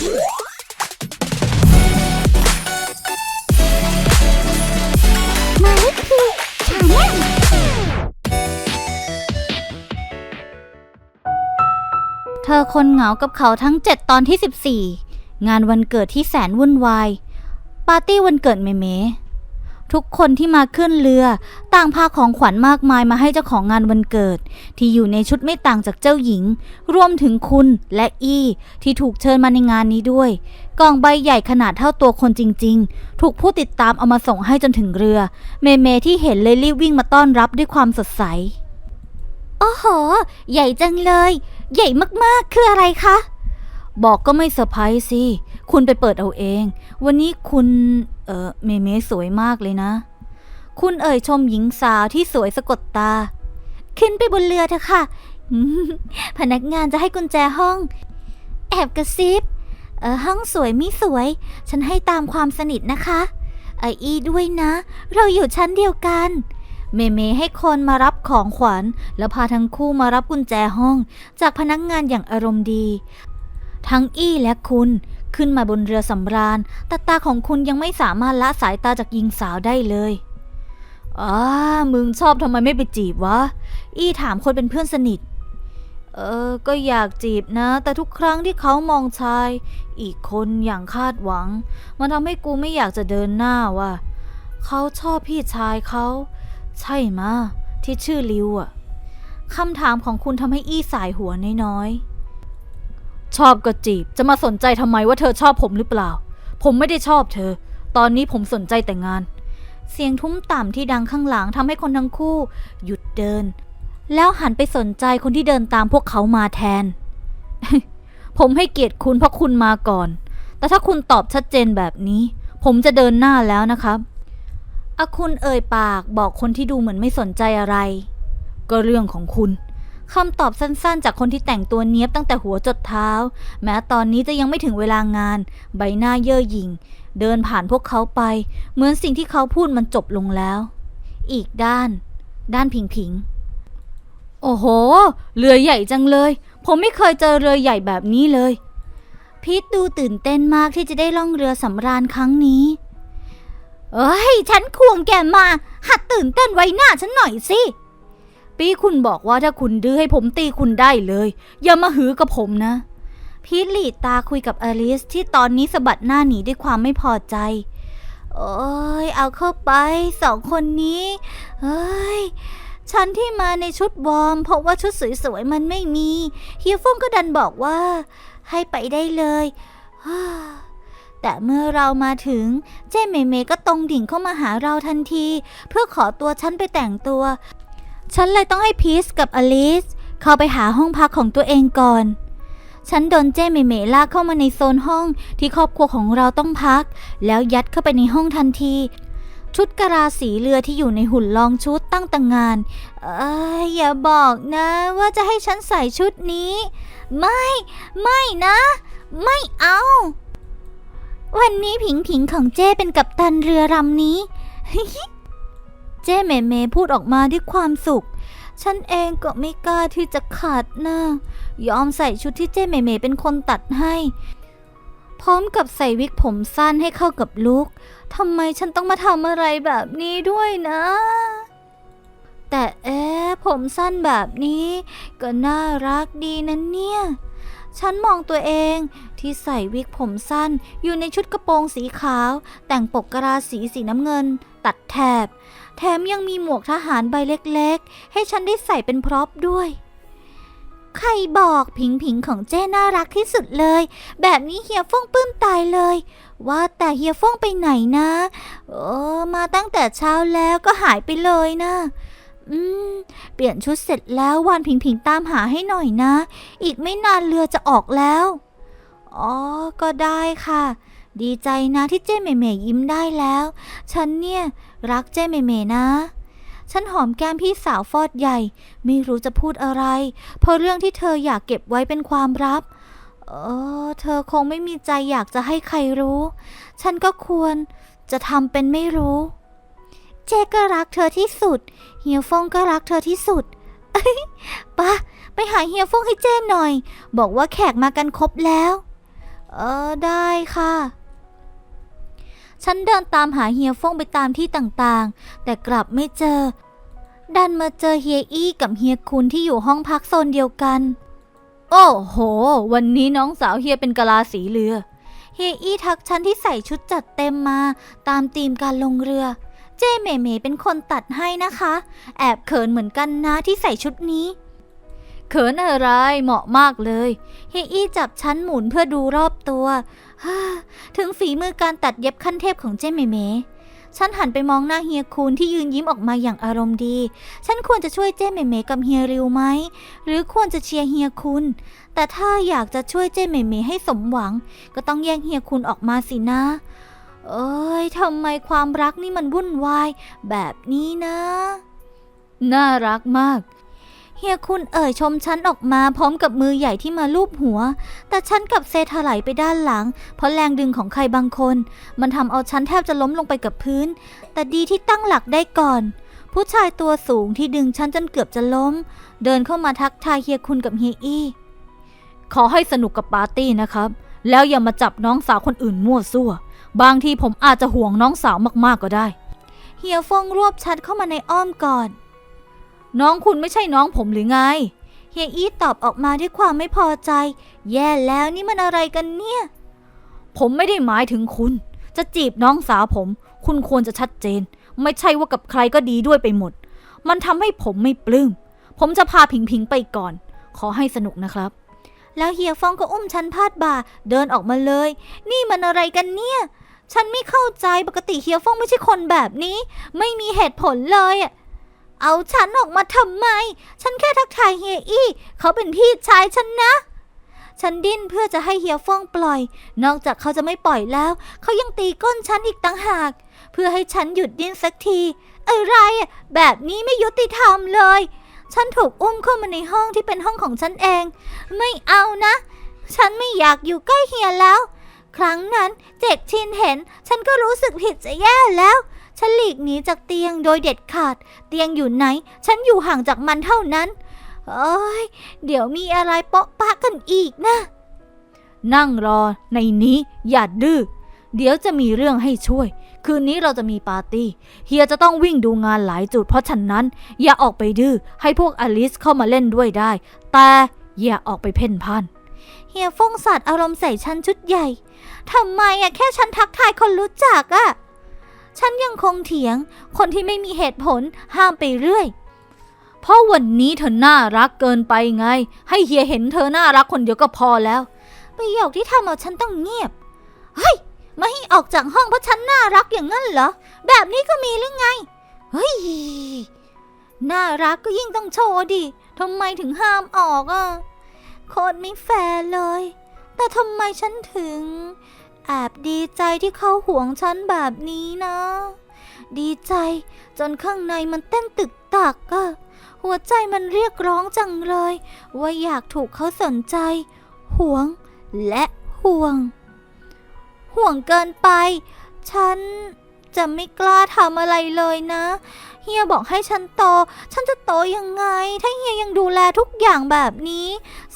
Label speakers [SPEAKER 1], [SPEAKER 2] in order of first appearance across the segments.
[SPEAKER 1] มาลิคีชาแนล
[SPEAKER 2] เธอคนเหงากับเขาทั้ง 7 ตอนที่ 14 งานวันเกิดที่แสนวุ่นวาย ปาร์ตี้วันเกิดเมเม ทุกคนที่มาขึ้นเรือ ต่างพาของขวัญมากมายมาให้เจ้าของงานวันเกิด ที่อยู่ในชุดไม่ต่างจากเจ้าหญิง รวมถึงคุณและอี้ที่ถูกเชิญมาในงานนี้ด้วย กล่องใบใหญ่ขนาดเท่าตัวคนจริง ๆ ถูกผู้ติดตามเอามาส่งให้จนถึงเรือ เมเมที่เห็นเลยรีบวิ่งมาต้อนรับด้วยความสดใสโอ้โห ใหญ่จังเลย ใหญ่มากๆ คืออะไรคะ บอกก็ไม่เซอร์ไพรส์สิ คุณไปเปิดเอาเอง วันนี้คุณเออเมเมสวยมากเลยนะ คุณเอ่ยชมหญิงสาวที่สวยสะกดตา ขึ้นไปบนเรือเถอะค่ะ พนักงานจะให้กุญแจห้อง แอบกระซิบ เออห้องสวยไม่สวย ฉันให้ตามความสนิทนะคะไออีด้วยนะ เราอยู่ชั้นเดียวกัน เมเมให้คนมารับของขวัญ แล้วพาทั้งคู่มารับกุญแจห้อง จากพนักงานอย่างอารมณ์ดี ทั้งอี้และคุณ ขึ้นมาบนเรือสำราญแต่ตาของคุณยังไม่สามารถละสายตาจากหญิงสาวได้เลยอ้ามึงชอบทำไมไม่ไปจีบวะ อี้ถามคนเป็นเพื่อนสนิท เออ ก็อยากจีบนะ แต่ทุกครั้งที่เขามองชาย อีกคนอย่างคาดหวัง มันทำให้กูไม่อยากจะเดินหน้าว่ะ เขาชอบพี่ชายเขา ใช่มะที่ชื่อลิวอะคำถามของคุณทำให้อี้สายหัวน้อยๆ ชอบก็จีบ จะมาสนใจทำไมว่าเธอชอบผมหรือเปล่า ผมไม่ได้ชอบเธอ ตอนนี้ผมสนใจแต่งาน เสียงทุ้มต่ำที่ดังข้างหลังทำให้คนทั้งคู่ หยุดเดิน แล้วหันไปสนใจคนที่เดินตามพวกเขามาแทน ผมให้เกียรติคุณเพราะคุณมาก่อน แต่ถ้าคุณตอบชัดเจนแบบนี้ ผมจะเดินหน้าแล้วนะครับอาคุณเอ่ยปากบอกคนที่ดูเหมือนไม่สนใจอะไร ก็เรื่องของคุณ คำตอบสั้นๆ จากคนที่แต่งตัวเนี้ยบตั้งแต่หัวจดเท้า แม้ตอนนี้จะยังไม่ถึงเวลางาน ใบหน้าเย่อหยิ่ง เดินผ่านพวกเขาไป เหมือนสิ่งที่เขาพูดมันจบลงแล้ว อีกด้าน ด้านผิงผิง โอ้โห เรือใหญ่จังเลย ผมไม่เคยเจอเรือใหญ่แบบนี้เลย พีทดูตื่นเต้นมากที่จะได้ล่องเรือสำราญครั้งนี้เอ้ย ฉันควงแกมา หัดตื่นเต้นไว้หน้าฉันหน่อยสิ ปีคุณบอกว่าถ้าคุณดื้อให้ผมตีคุณได้เลย อย่ามาหือกับผมนะ พีทหลีดตาคุยกับอลิสที่ตอนนี้สะบัดหน้าหนีด้วยความไม่พอใจ โอ้ยเอาเข้าไปสองคนนี้เฮ้ยฉันที่มาในชุดวอร์มเพราะว่าชุดสวยๆมันไม่มีเฮียฟงก็ดันบอกว่า ให้ไปได้เลยแต่เมื่อเรามาถึง เจ้เมเมก็ตรงดิ่งเข้ามาหาเราทันที เพื่อขอตัวฉันไปแต่งตัว ฉันเลยต้องให้พีชกับอลิสเข้าไปหาห้องพักของตัวเองก่อน ฉันโดนเจ้เมเมลากเข้ามาในโซนห้องที่ครอบครัวของเราต้องพัก แล้วยัดเข้าไปในห้องทันที ชุดกะลาสีเรือที่อยู่ในหุ่นลองชุดตั้งต่างงาน เอ้ยอย่าบอกนะว่าจะให้ฉันใส่ชุดนี้ ไม่ ไม่นะ ไม่เอา วันนี้ผิงผิงของเจ้เป็นกัปตันเรือลำนี้ จ้เมเมพูดออกมาด้วยความสุข ฉันเองก็ไม่กล้าที่จะขาดหน้ายอมใส่ชุดที่เจ้เมเมเป็นคนตัดให้ พร้อมกับใส่วิกผมสั้นให้เข้ากับลุคทำไมฉันต้องมาทำอะไรแบบนี้ด้วยนะ แต่เอ๊ะผมสั้นแบบนี้ ก็น่ารักดีนะเนี่ย ฉันมองตัวเองที่ใส่วิกผมสั้นอยู่ในชุดกระโปรงสีขาว แต่งปกกระลาสีสีน้ำเงิน ตัดแถบ แถมยังมีหมวกทหารใบเล็กๆ ให้ฉันได้ใส่เป็นพร็อพด้วย ใครบอกผิงผิงของเจ้น่ารักที่สุดเลย แบบนี้เฮียฟ่งปลื้มตายเลย ว่าแต่เฮียฟ่งไปไหนนะ โอ้มาตั้งแต่เช้าแล้วก็หายไปเลยนะอืม เปลี่ยนชุดเสร็จแล้ววานผิงผิงตามหาให้หน่อยนะ อีกไม่นานเรือจะออกแล้ว อ๋อ ก็ได้ค่ะ ดีใจนะที่เจ้เมเมยิ้มได้แล้ว ฉันเนี่ยรักเจ้เมเมนะ ฉันหอมแก้มพี่สาวฟอดใหญ่ ไม่รู้จะพูดอะไร เพราะเรื่องที่เธออยากเก็บไว้เป็นความลับ เออ เธอคงไม่มีใจอยากจะให้ใครรู้ ฉันก็ควรจะทำเป็นไม่รู้ เจ๊ก็รักเธอที่สุด เฮียฟงก็รักเธอที่สุดปะไปหาเฮียฟงให้เจ้หน่อย บอกว่าแขกมากันครบแล้ว เออได้ค่ะ ฉันเดินตามหาเฮียฟงไปตามที่ต่างๆ แต่กลับไม่เจอ ดันมาเจอเฮียอี้กับเฮียคุณที่อยู่ห้องพักโซนเดียวกัน โอ้โห วันนี้น้องสาวเฮียเป็นกะลาสีเรือ เฮียอี้ทักฉันที่ใส่ชุดจัดเต็มมา ตามธีมการลงเรือ เจ้เมเมเป็นคนตัดให้นะคะ แอบเขินเหมือนกันนะที่ใส่ชุดนี้เขินอะไรเหมาะมากเลย เฮียอี้จับฉันหมุนเพื่อดูรอบตัว ถึงฝีมือการตัดเย็บขั้นเทพของเจ้เมเมฉันหันไปมองหน้าเฮียคูนที่ยืนยิ้มออกมาอย่างอารมณ์ดี ฉันควรจะช่วยเจ้เมเมกับเฮียริวไหม หรือควรจะเชียร์เฮียคุณ แต่ถ้าอยากจะช่วยเจ้เมเมให้สมหวัง ก็ต้องแย่งเฮียคุณออกมาสินะ เอ้ยทำไมความรักนี่มันวุ่นวาย แบบนี้นะ น่ารักมาก เฮียคุณเอ่ยชมฉันออกมาพร้อมกับมือใหญ่ที่มาลูบหัว แต่ฉันกับเซถลายไปด้านหลัง เพราะแรงดึงของใครบางคน มันทำเอาฉันแทบจะล้มลงไปกับพื้น แต่ดีที่ตั้งหลักได้ก่อน ผู้ชายตัวสูงที่ดึงฉันจนเกือบจะล้ม เดินเข้ามาทักทายเฮียคุณกับเฮียอี้ ขอให้สนุกกับปาร์ตี้นะครับ แล้วอย่ามาจับน้องสาวคนอื่นมั่วซั่ว บางทีผมอาจจะห่วงน้องสาวมากๆก็ได้ เฮียฟงรวบชัดเข้ามาในอ้อมกอด น้องคุณไม่ใช่น้องผมหรือไง เฮียอี้ตอบออกมาด้วยความไม่พอใจ แย่แล้วนี่มันอะไรกันเนี่ย ผมไม่ได้หมายถึงคุณ จะจีบน้องสาวผม คุณควรจะชัดเจน ไม่ใช่ว่ากับใครก็ดีด้วยไปหมด มันทำให้ผมไม่ปลื้ม ผมจะพาผิงผิงไปก่อน ขอให้สนุกนะครับ แล้วเฮียฟองก็อุ้มฉันพาดบ่าเดินออกมาเลย นี่มันอะไรกันเนี่ย ฉันไม่เข้าใจปกติเฮียฟองไม่ใช่คนแบบนี้ ไม่มีเหตุผลเลยอะ เอาฉันออกมาทำไม ฉันแค่ทักทายเฮียอี้ เขาเป็นพี่ชายฉันนะ ฉันดิ้นเพื่อจะให้เฮียฟ่องปล่อย นอกจากเขาจะไม่ปล่อยแล้ว เขายังตีก้นฉันอีกต่างหาก เพื่อให้ฉันหยุดดิ้นสักที อะไรแบบนี้ไม่ยุติธรรมเลย ฉันถูกอุ้มเข้ามาในห้องที่เป็นห้องของฉันเอง ไม่เอานะ ฉันไม่อยากอยู่ใกล้เฮียแล้ว ครั้งนั้นเจกชินเห็น ฉันก็รู้สึกผิดจะแย่แล้ว ฉันหลีกหนีจากเตียงโดยเด็ดขาด เตียงอยู่ไหน ฉันอยู่ห่างจากมันเท่านั้น เอ้ย เดี๋ยวมีอะไรเปาะปะกันอีกนะ นั่งรอในนี้อย่าดื้อ เดี๋ยวจะมีเรื่องให้ช่วย คืนนี้เราจะมีปาร์ตี้ เฮียจะต้องวิ่งดูงานหลายจุด เพราะฉะนั้น อย่าออกไปดื้อ ให้พวกอลิสเข้ามาเล่นด้วยได้ แต่อย่าออกไปเพ่นพ่านเฮียฟงสัตว์อารมณ์ใส่ฉันชุดใหญ่ ทำไมอะแค่ฉันทักทายคนรู้จักอะ ฉันยังคงเถียง คนที่ไม่มีเหตุผลห้ามไปเรื่อย เพราะวันนี้เธอน่ารักเกินไปไง ให้เฮียเห็นเธอน่ารักคนเดียวก็พอแล้ว ประโยคที่ทำเอาฉันต้องเงียบ เฮ้ยมาให้ออกจากห้องเพราะฉันน่ารักอย่างนั้นเหรอ แบบนี้ก็มีหรือไง เฮ้ย น่ารักก็ยิ่งต้องโชว์ดิทำไมถึงห้ามออกอะโคตรไม่แฟร์เลย แต่ทำไมฉันถึง แอบดีใจที่เขาห่วงฉันแบบนี้นะ ดีใจจนข้างในมันเต้นตึกตักอะหัวใจมันเรียกร้องจังเลย ว่าอยากถูกเขาสนใจ ห่วงและห่วง ห่วงเกินไป ฉันจะไม่กล้าทำอะไรเลยนะ เฮียบอกให้ฉันโต ฉันจะโตยังไง ถ้าเฮียยังดูแลทุกอย่างแบบนี้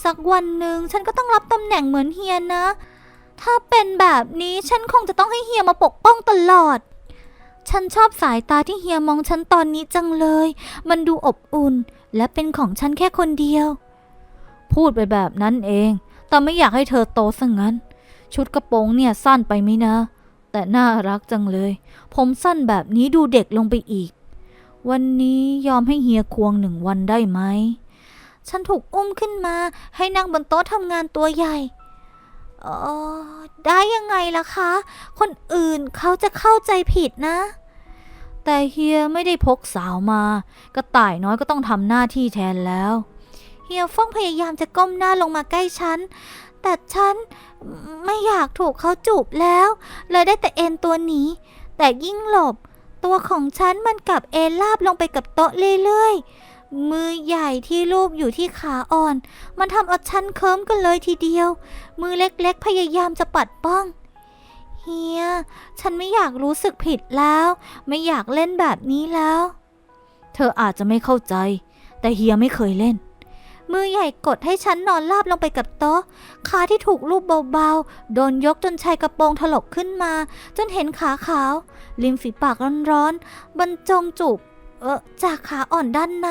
[SPEAKER 2] สักวันหนึ่งฉันก็ต้องรับตำแหน่งเหมือนเฮียนะ ถ้าเป็นแบบนี้ฉันคงจะต้องให้เฮียมาปกป้องตลอด ฉันชอบสายตาที่เฮียมองฉันตอนนี้จังเลย มันดูอบอุ่น และเป็นของฉันแค่คนเดียว พูดไปแบบนั้นเอง แต่ไม่อยากให้เธอโตซะงั้น ชุดกระโปรงเนี่ยสั้นไปไหมนะ แต่น่ารักจังเลย ผมสั้นแบบนี้ดูเด็กลงไปอีก วันนี้ยอมให้เฮียควงหนึ่งวันได้ไหม ฉันถูกอุ้มขึ้นมาให้นั่งบนโต๊ะทำงานตัวใหญ่ เออได้ยังไงล่ะคะ คนอื่นเขาจะเข้าใจผิดนะ แต่เฮียไม่ได้พกสาวมา กระต่ายน้อยก็ต้องทำหน้าที่แทนแล้ว เฮียฟ้องพยายามจะก้มหน้าลงมาใกล้ฉัน แต่ฉันไม่อยากถูกเขาจูบแล้ว เลยได้แต่เอ็นตัวหนี แต่ยิ่งหลบ ตัวของฉันมันกลับเอนลาบลงไปกับโต๊ะเรื่อยๆ มือใหญ่ที่ลูบอยู่ที่ขาอ่อน มันทำเอาฉันเคิมกันเลยทีเดียว มือเล็กๆ พยายามจะปัดป้องเฮีย ฉันไม่อยากรู้สึกผิดแล้ว ไม่อยากเล่นแบบนี้แล้ว เธออาจจะไม่เข้าใจ แต่เฮียไม่เคยเล่น มือใหญ่กดให้ฉันนอนราบลงไปกับโต๊ะ ขาที่ถูกลูบเบาๆ โดนยกจนชายกระโปรงถลกขึ้นมา จนเห็นขาขาว ริมฝีปากร้อนๆ บรรจงจูบ ออจากขาอ่อนด้านใน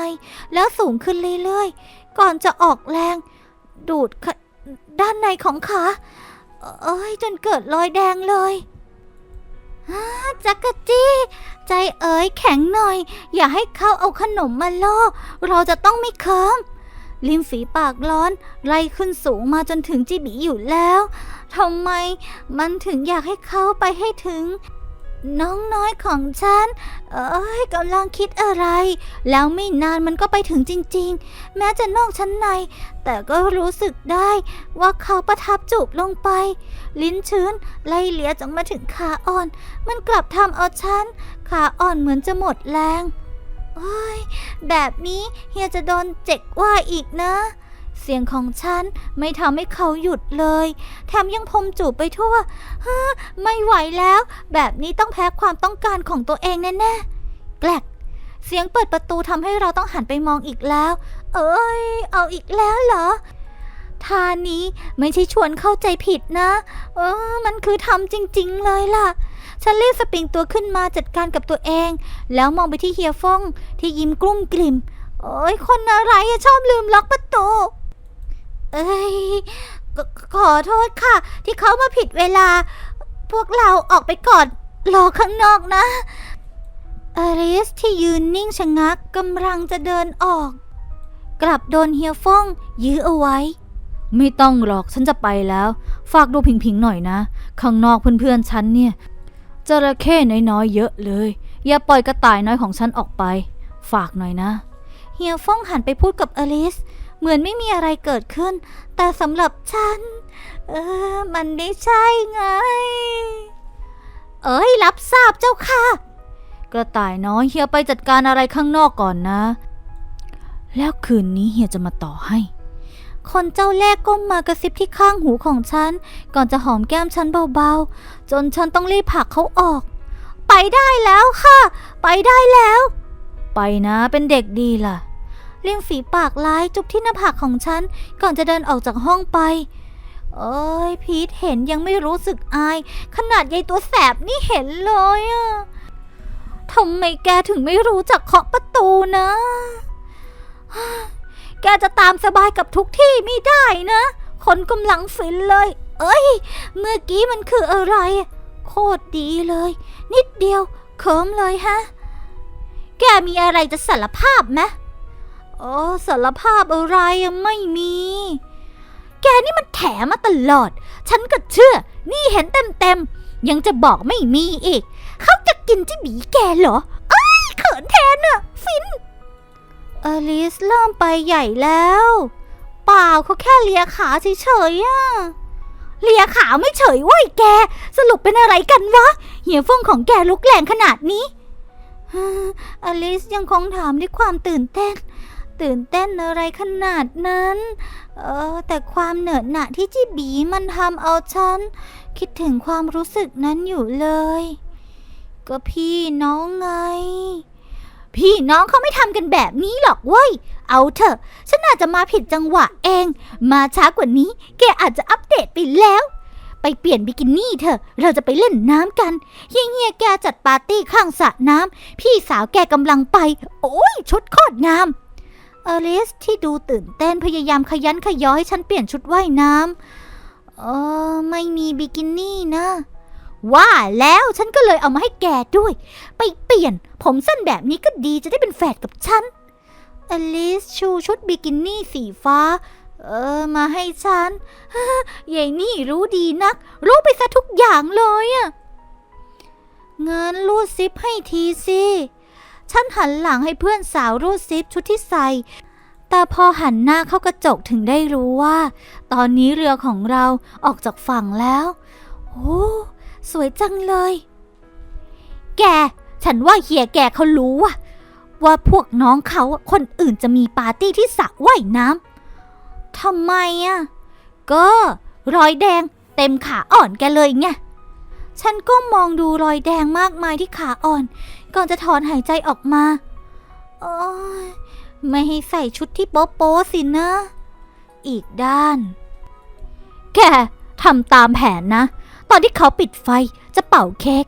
[SPEAKER 2] แล้วสูงขึ้นเรื่อยๆ ก่อนจะออกแรง ดูดด้านในของขา เอ้ยจนเกิดรอยแดงเลยจักรจี้ ใจเอ๋ยแข็งหน่อย อย่าให้เขาเอาขนมมาล่อ เราจะต้องไม่เคิมริมฝีปากร้อน ไล่ขึ้นสูงมาจนถึงจิบีอยู่แล้วทำไมมันถึงอยากให้เขาไปให้ถึง น้องน้อยของฉัน เอ้ยกำลังคิดอะไร แล้วไม่นานมันก็ไปถึงจริงๆ แม้จะนอกชั้นใน แต่ก็รู้สึกได้ว่าเขาประทับจูบลงไป ลิ้นชื้นไล่เลียจนมาถึงขาอ่อน มันกลับทำเอาฉัน ขาอ่อนเหมือนจะหมดแรง โอ้ย แบบนี้เฮียจะโดนเจ็กว่าอีกนะ เสียงของฉันไม่ทำให้เขาหยุดเลย แถมยังพมจูบไปทั่วฮไม่ไหวแล้ว แบบนี้ต้องแพ้ความต้องการของตัวเองแน่ๆแกลกเสียงเปิดประตูทำให้เราต้องหันไปมองอีกแล้ว เอ้ย เอาอีกแล้วเหรอทานี้ไม่ใช่ชวนเข้าใจผิดนะ เออ มันคือทำจริง ๆ เลยล่ะ ฉันรีบสปริงตัวขึ้นมาจัดการกับตัวเอง แล้วมองไปที่เฮียฟงที่ยิ้มกลุ้มกลิ่ม โอ้ยคนอะไรชอบลืมล็อกประตู เอ้ยขขอโทษค่ะ ที่เขามาผิดเวลา พวกเราออกไปก่อนรอข้างนอกนะอริสที่ยืนนิ่งชะงักกำลังจะเดินออก กลับโดนเฮียฟงยื้อเอาไว้ ไม่ต้องหรอกฉันจะไปแล้ว ฝากดูผิงๆหน่อยนะ ข้างนอกเพื่อนๆฉันเนี่ยจระเข้น้อยๆเยอะเลย อย่าปล่อยกระต่ายน้อยของฉันออกไป ฝากหน่อยนะ เฮียฟงหันไปพูดกับอลิส เหมือนไม่มีอะไรเกิดขึ้น แต่สำหรับฉัน เออ มันไม่ใช่ไง เอ้ย รับทราบเจ้าค่ะ กระต่ายน้อยเฮียไปจัดการอะไรข้างนอกก่อนนะ แล้วคืนนี้เฮียจะมาต่อให้ คนเจ้าแรกก้มมากระซิบที่ข้างหูของฉัน ก่อนจะหอมแก้มฉันเบาๆ จนฉันต้องรีบผลักเขาออก ไปได้แล้วค่ะ ไปได้แล้ว ไปนะเป็นเด็กดีล่ะ เลี่ยงฝีปากร้ายจุบที่หน้าผากของฉัน ก่อนจะเดินออกจากห้องไป เอ้ย พีทเห็นยังไม่รู้สึกอาย ขนาดยายตัวแสบนี่เห็นเลยอะทำไมแกถึงไม่รู้จักเคาะประตูนะ แกจะตามสบายกับทุกที่ไม่ได้นะ คนกำลังฟินเลย เอ้ย เมื่อกี้มันคืออะไร โคตรดีเลย นิดเดียวเคิมเลยฮะ แกมีอะไรจะสารภาพไหม โอ้สารภาพอะไรไม่มี แกนี่มันแถมาตลอด ฉันก็เชื่อ นี่เห็นเต็มเต็มยังจะบอกไม่มีอีก เขาจะกินจิบีแกเหรอ เอ้ยเขินแทนอะฟิน อลิสเริ่มไปใหญ่แล้ว เปล่าเขาแค่เลียขาเฉยๆอะเลียขาไม่เฉยว้ยแก สรุปเป็นอะไรกันวะ เหี่ยฟงของแกลุกแรงขนาดนี้อลิสยังคงถามด้วยความตื่นเต้น ตื่นเต้นอะไรขนาดนั้น เออ แต่ความเหนอะหนะที่จิบีมันทำเอาฉัน คิดถึงความรู้สึกนั้นอยู่เลย ก็พี่น้องไง พี่น้องเขาไม่ทำกันแบบนี้หรอกเว้ย เอาเถอะ ฉันอาจจะมาผิดจังหวะเอง มาช้ากว่านี้ แกอาจจะอัปเดตไปแล้ว ไปเปลี่ยนบิกินี่เถอะ เราจะไปเล่นน้ำกันเฮียเฮียแกจัดปาร์ตี้ข้างสระน้ำพี่สาวแกกำลังไป โอ้ยชุดโคตรงาม อลิสที่ดูตื่นเต้นพยายามขยันขยอให้ฉันเปลี่ยนชุดว่ายน้ำเออไม่มีบิกินี่นะ ว่าแล้วฉันก็เลยเอามาให้แกด้วย ไปเปลี่ยน ผมสั้นแบบนี้ก็ดีจะได้เป็นแฝดกับฉัน อลิสชูชุดบิกินี่สีฟ้า เออ มาให้ฉันยายนี่รู้ดีนัก รู้ไปซะทุกอย่างเลยอะเงินรูดซิปให้ทีสิ ฉันหันหลังให้เพื่อนสาวรูดซิปชุดที่ใส่ แต่พอหันหน้าเข้ากระจกถึงได้รู้ว่า ตอนนี้เรือของเราออกจากฝั่งแล้ว โอ้สวยจังเลย แก ฉันว่าเฮียแกเขารู้ว่าว่าพวกน้องเขาคนอื่นจะมีปาร์ตี้ที่สระว่ายน้ำทำไมอะ ก็รอยแดงเต็มขาอ่อนแกเลยไง ฉันก็มองดูรอยแดงมากมายที่ขาอ่อน ก่อนจะถอนหายใจออกมาโอ้ยไม่ให้ใส่ชุดที่โป๊โป๊สินะ อีกด้าน แกทำตามแผนนะ ตอนที่เขาปิดไฟจะเป่าเค้ก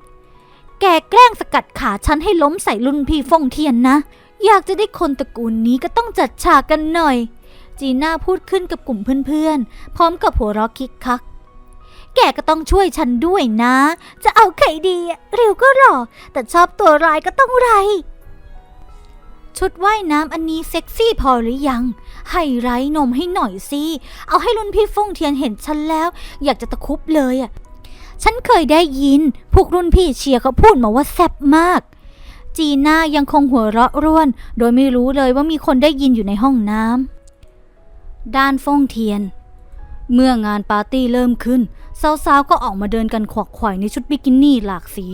[SPEAKER 2] แกแกล้งสกัดขาฉันให้ล้มใส่รุ่นพี่ฟงเทียนนะ อยากจะได้คนตระกูลนี้ก็ต้องจัดฉากกันหน่อย จีน่าพูดขึ้นกับกลุ่มเพื่อนๆ พร้อมกับหัวเราะคิกคัก แกก็ต้องช่วยฉันด้วยนะ จะเอาใครดีเร็วก็หล่อ แต่ชอบตัวร้ายก็ต้องไร ชุดว่ายน้ำอันนี้เซ็กซี่พอหรือยัง ให้ไร้นมให้หน่อยสิ เอาให้รุ่นพี่ฟงเทียนเห็นฉันแล้ว อยากจะตะคุบเลยอะ ฉันเคยได้ยิน พวกรุ่นพี่เชียร์เขาพูดมาว่าแซ่บมาก จีน่ายังคงหัวเราะร่วน โดยไม่รู้เลยว่ามีคนได้ยินอยู่ในห้องน้ำด้านฟงเทียน เมื่องานปาร์ตี้เริ่มขึ้น สาวๆ ก็ออกมาเดินกันขวักไขว่ในชุดบิกินี่หลากสี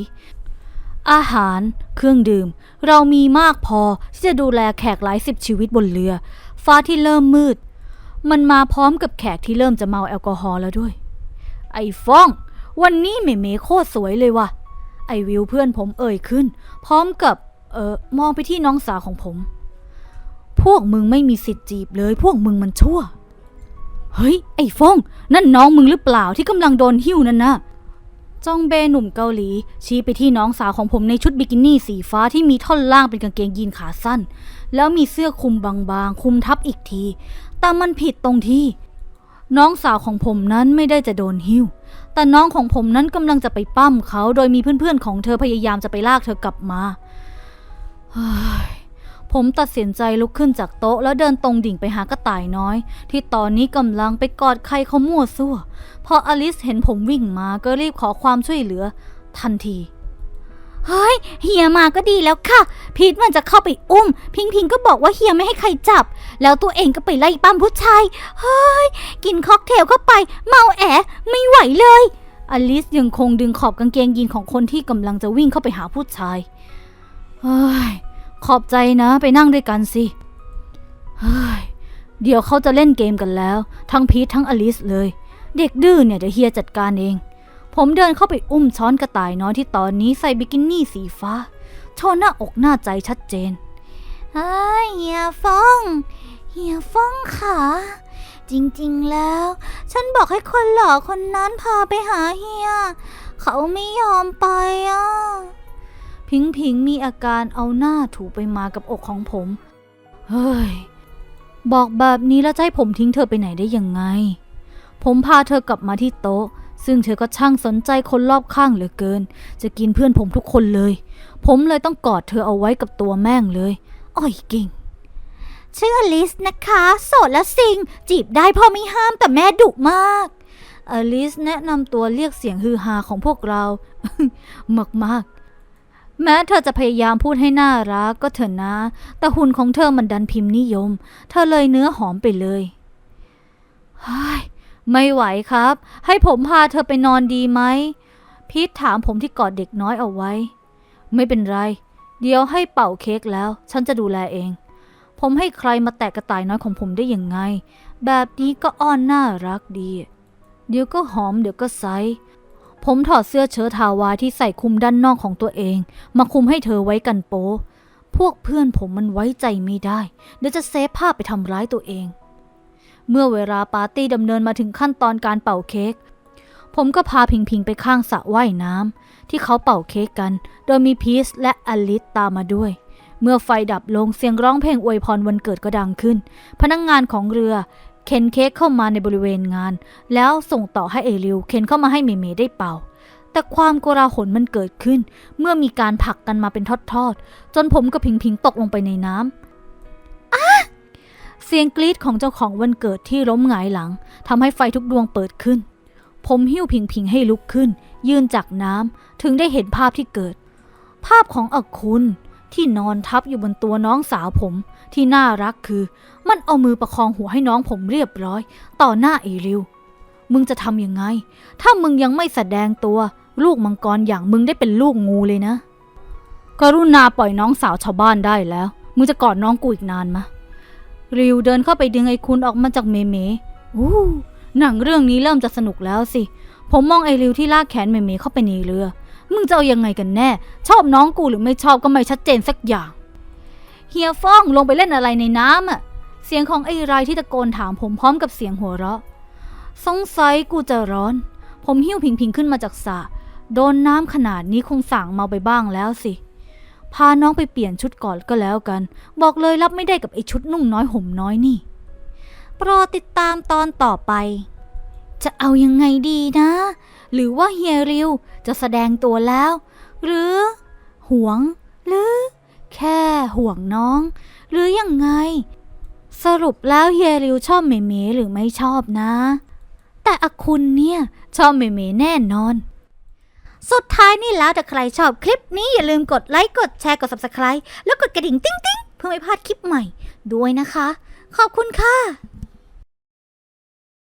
[SPEAKER 2] อาหาร เครื่องดื่ม เรามีมากพอที่จะดูแลแขกหลายสิบชีวิตบนเรือ ฟ้าที่เริ่มมืด มันมาพร้อมกับแขกที่เริ่มจะเมาแอลกอฮอล์แล้วด้วย ไอ้ฟ้อง วันนี้เมเมโคตรสวยเลยว่ะ ไอวิวเพื่อนผมเอ่ยขึ้น พร้อมกับ เออมองไปที่น้องสาวของผม พวกมึงไม่มีสิทธิ์จีบเลย พวกมึงมันชั่ว เฮ้ย ไอ้ฟง นั่นน้องมึงหรือเปล่าที่กำลังโดนหิ้วนั่นนะจองเบหนุ่มเกาหลี ชี้ไปที่น้องสาวของผมในชุดบิกินี่สีฟ้าที่มีท่อนล่างเป็นกางเกงยีนขาสั้น แล้วมีเสื้อคลุมบางๆ คลุมทับอีกที แต่มันผิดตรงที่ น้องสาวของผมนั้นไม่ได้จะโดนหิ้ว แต่น้องของผมนั้นกำลังจะไปปั้มเขา โดยมีเพื่อนๆของเธอพยายามจะไปลากเธอกลับมาเฮ้ย ผมตัดสินใจลุกขึ้นจากโต๊ะแล้วเดินตรงดิ่งไปหากระต่ายน้อย ที่ตอนนี้กำลังไปกอดใครเขามั่วซั่ว พออลิสเห็นผมวิ่งมาก็รีบขอความช่วยเหลือ ทันทีเฮ้ยเฮียมาก็ดีแล้วค่ะ พีทมันจะเข้าไปอุ้ม พิงพิงก็บอกว่าเฮียไม่ให้ใครจับ แล้วตัวเองก็ไปไล่ปั้มผู้ชาย เฮ้ย กินค็อกเทลเข้าไป เมาแอไม่ไหวเลย อลิสยังคงดึงขอบกางเกงยีนของคนที่กำลังจะวิ่งเข้าไปหาผู้ชาย เฮ้ย ขอบใจนะไปนั่งด้วยกันสิ เฮ้ย เดี๋ยวเขาจะเล่นเกมกันแล้ว ทั้งพีททั้งอลิสเลย เด็กดื้อเนี่ยเดี๋ยวเฮียจัดการเอง ผมเดินเข้าไปอุ้มช้อนกระต่ายน้อยที่ตอนนี้ใส่บิกินี่สีฟ้า โชว์หน้าอกหน้าใจชัดเจน เฮ้ยเฮียฟองเฮียฟองค่ะจริงๆ แล้ว ฉันบอกให้คนหล่อคนนั้นพาไปหาเฮีย เขาไม่ยอมไปอะ พิงพิงมีอาการเอาหน้าถูไปมากับอกของผม เฮ้ย บอกแบบนี้แล้วจะให้ผมทิ้งเธอไปไหนได้ยังไง ผมพาเธอกลับมาที่โต๊ะ ซึ่งเธอก็ช่างสนใจคนรอบข้างเหลือเกิน จะกินเพื่อนผมทุกคนเลย ผมเลยต้องกอดเธอเอาไว้กับตัวแม่งเลย อ้อยกิ่งชื่ออลิสนะคะ โสดและสิง จีบได้พ่อไม่ห้ามแต่แม่ดุมากอลิสแนะนำตัวเรียกเสียงฮือฮาของพวกเรา มากๆ แม้เธอจะพยายามพูดให้น่ารักก็เถอะนะ แต่หุ่นของเธอมันดันพิมพ์นิยม เธอเลยเนื้อหอมไปเลยเฮ้ยไม่ไหวครับ ให้ผมพาเธอไปนอนดีไหม พีทถามผมที่กอดเด็กน้อยเอาไว้ ไม่เป็นไร เดี๋ยวให้เป่าเค้กแล้ว ฉันจะดูแลเอง ผมให้ใครมาแตะกระต่ายน้อยของผมได้ยังไง แบบนี้ก็อ้อนน่ารักดี เดี๋ยวก็หอมเดี๋ยวก็ไซส์ ผมถอดเสื้อเชิ้ตฮาวาที่ใส่คลุมด้านนอกของตัวเอง มาคลุมให้เธอไว้กันโป๊พวกเพื่อนผมมันไว้ใจไม่ได้ เดี๋ยวจะเซฟภาพไปทำร้ายตัวเอง เมื่อเวลาปาร์ตี้ดำเนินมาถึงขั้นตอนการเป่าเค้ก ผมก็พาพิงพิงไปข้างสระว่ายน้ำที่เขาเป่าเค้กกัน โดยมีพีชและอลิสตามมาด้วย เมื่อไฟดับลงเสียงร้องเพลงอวยพรวันเกิดก็ดังขึ้น พนักงงานของเรือ เข็นเค้กเข้ามาในบริเวณงาน แล้วส่งต่อให้เอริวเข็นเข้ามาให้เมเมได้เป่า แต่ความโกลาหลมันเกิดขึ้น เมื่อมีการผลักกันมาเป็นทอดๆ จนผมกับพิงพิงตกลงไปในน้ำเสียงกรีดของเจ้าของวันเกิดที่ล้มหงายหลังทำให้ไฟทุกดวงเปิดขึ้น ผมหิ้วพิงพิงให้ลุกขึ้น ยืนจากน้ำถึงได้เห็นภาพที่เกิด ภาพของอคุณที่นอนทับอยู่บนตัวน้องสาวผม ที่น่ารักคือ มันเอามือประคองหัวให้น้องผมเรียบร้อย ต่อหน้าเอริว มึงจะทำยังไง ถ้ามึงยังไม่แสดงตัว ลูกมังกรอย่างมึงได้เป็นลูกงูเลยนะ กรุณาปล่อยน้องสาวชาวบ้านได้แล้ว มึงจะกอดน้องกูอีกนานมะริวเดินเข้าไปดึงไอ้คุณออกมาจากเมเมอู้หนังเรื่องนี้เริ่มจะสนุกแล้วสิ ผมมองไอ้ริวที่ลากแขนเมเมเข้าไปในเรือ มึงจะเอายังไงกันแน่ ชอบน้องกูหรือไม่ชอบก็ไม่ชัดเจนสักอย่าง เฮียฟ้องลงไปเล่นอะไรในน้ำอะเสียงของไอ้ไรายที่ตะโกนถามผมพร้อมกับเสียงหัวเราะ สงสัยกูจะร้อน ผมหิ้วพิงพิงขึ้นมาจากสระโดนน้ำขนาดนี้คงสั่งเมาไปบ้างแล้วสิ พาน้องไปเปลี่ยนชุดก่อนก็แล้วกัน บอกเลยรับไม่ได้กับไอ้ชุดนุ่งน้อยห่มน้อยนี่ โปรดติดตามตอนต่อไป จะเอายังไงดีนะ หรือว่าเฮียริวจะแสดงตัวแล้ว หรือ หวง หรือ แค่ห่วงน้อง หรือยังไง สรุปแล้วเฮียริวชอบเมเมหรือไม่ชอบนะ แต่อคุณเนี่ยชอบเมเมแน่นอน สุดท้ายนี่แล้วแต่ใครชอบคลิปนี้อย่าลืมกดไลค์กดแชร์กด subscribe แล้วกดกระดิ่งติ๊งติ๊งเพื่อไม่พลาดคลิปใหม่ด้วยนะคะ ขอบคุณค่ะ